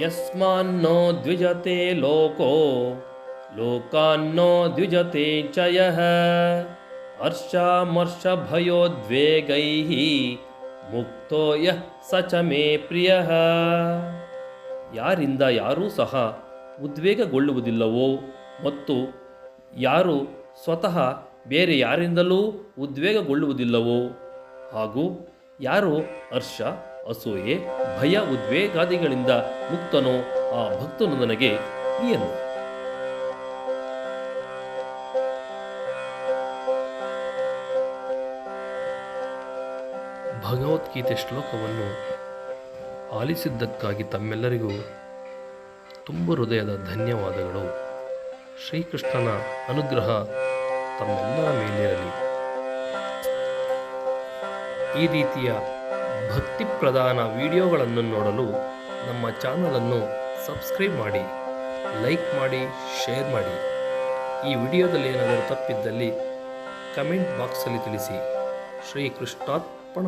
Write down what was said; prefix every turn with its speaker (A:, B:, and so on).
A: ಯಸ್ಮಾನ್ನೋ ದ್ವಿಜತೆ ಲೋಕೋ ಲೋಕಾನ್ನೋ ದ್ವಿಜತೆ ಚಯ ಹರ್ಷಾಮರ್ಷ ಭಯೋದ್ವೇಗೈ ಮುಕ್ತೋ ಯಃ ಸ ಚ ಮೇ ಪ್ರಿಯ ಯಾರಿಂದ ಯಾರೂ ಸಹ ಉದ್ವೇಗಗೊಳ್ಳುವುದಿಲ್ಲವೋ ಮತ್ತು ಯಾರು ಸ್ವತಃ ಬೇರೆ ಯಾರಿಂದಲೂ ಉದ್ವೇಗಗೊಳ್ಳುವುದಿಲ್ಲವೋ ಹಾಗೂ ಯಾರು ಹರ್ಷ, ಅಸೂಯೆ ಭಯ ಉದ್ವೇಗಾದಿಗಳಿಂದ ಮುಕ್ತನೋ ಆ ಭಕ್ತನು ನನಗೆ ಪ್ರಿಯನು. ಭಗವದ್ಗೀತೆ ಶ್ಲೋಕವನ್ನು ಆಲಿಸಿದ್ದಕ್ಕಾಗಿ ತಮ್ಮೆಲ್ಲರಿಗೂ ತುಂಬ ಹೃದಯದ ಧನ್ಯವಾದಗಳು. ಶ್ರೀಕೃಷ್ಣನ ಅನುಗ್ರಹ ತಮ್ಮೆಲ್ಲರ ಮೇಲಿರಲಿ. ಈ ರೀತಿಯ ಭಕ್ತಿ ಪ್ರಧಾನ ವಿಡಿಯೋಗಳನ್ನು ನೋಡಲು ನಮ್ಮ ಚಾನಲನ್ನು ಸಬ್ಸ್ಕ್ರೈಬ್ ಮಾಡಿ, ಲೈಕ್ ಮಾಡಿ, ಶೇರ್ ಮಾಡಿ. ಈ ವಿಡಿಯೋದಲ್ಲಿ ಏನಾದರೂ ತಪ್ಪಿದ್ದಲ್ಲಿ ಕಮೆಂಟ್ ಬಾಕ್ಸಲ್ಲಿ ತಿಳಿಸಿ. ಶ್ರೀಕೃಷ್ಣಾರ್ಪಣ